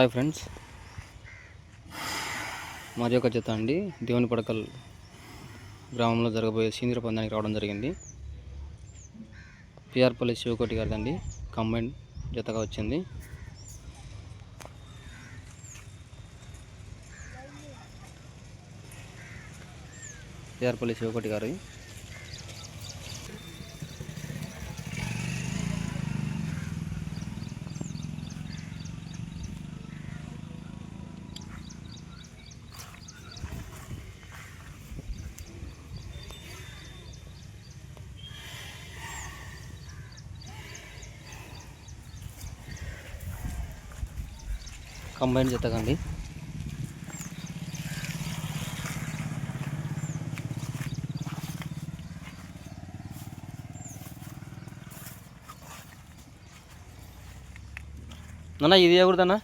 Hi friends. మాది ఒక జత అండి. దేవుని పడకల్ గ్రామంలో జరగబోయే సీనియర్ పందానికి రావడం జరిగింది. పిఆర్పల్లి శివకోటి గారిదండి. కంబైన్ జతగా వచ్చింది. పిఆర్పల్లి శివకోటి గారి కంబైన్ అండి నాన్న ఇది ఎవరిదన్నా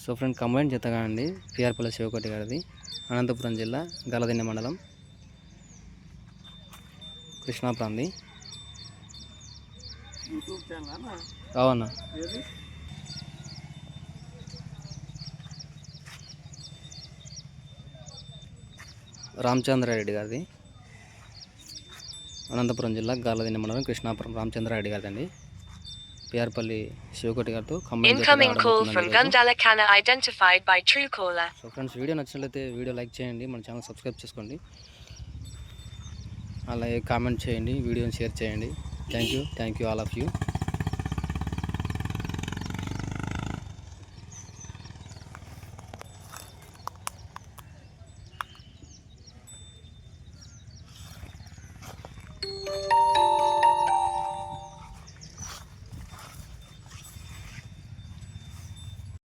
సో ఫ్రెండ్ కంబైన్ జతగా అండి పిఆర్పల్లి శివకోటి గారిది అనంతపురం జిల్లా గలదిన్నె మండలం కృష్ణాప్రాంది. అవునా? రామచంద్రారెడ్డి గారిది. అనంతపురం జిల్లా గాలదిన్నె మండలం కృష్ణాపురం రామచంద్రారెడ్డి గారిది అండి పిఆర్పల్లి శివకోటి గారితో. సో ఫ్రెండ్స్ వీడియో నచ్చినట్లయితే వీడియో లైక్ చేయండి మన ఛానల్ సబ్స్క్రైబ్ చేసుకోండి. అలాగే కామెంట్ చేయండి వీడియోని షేర్ చేయండి. Thank you thank you all of you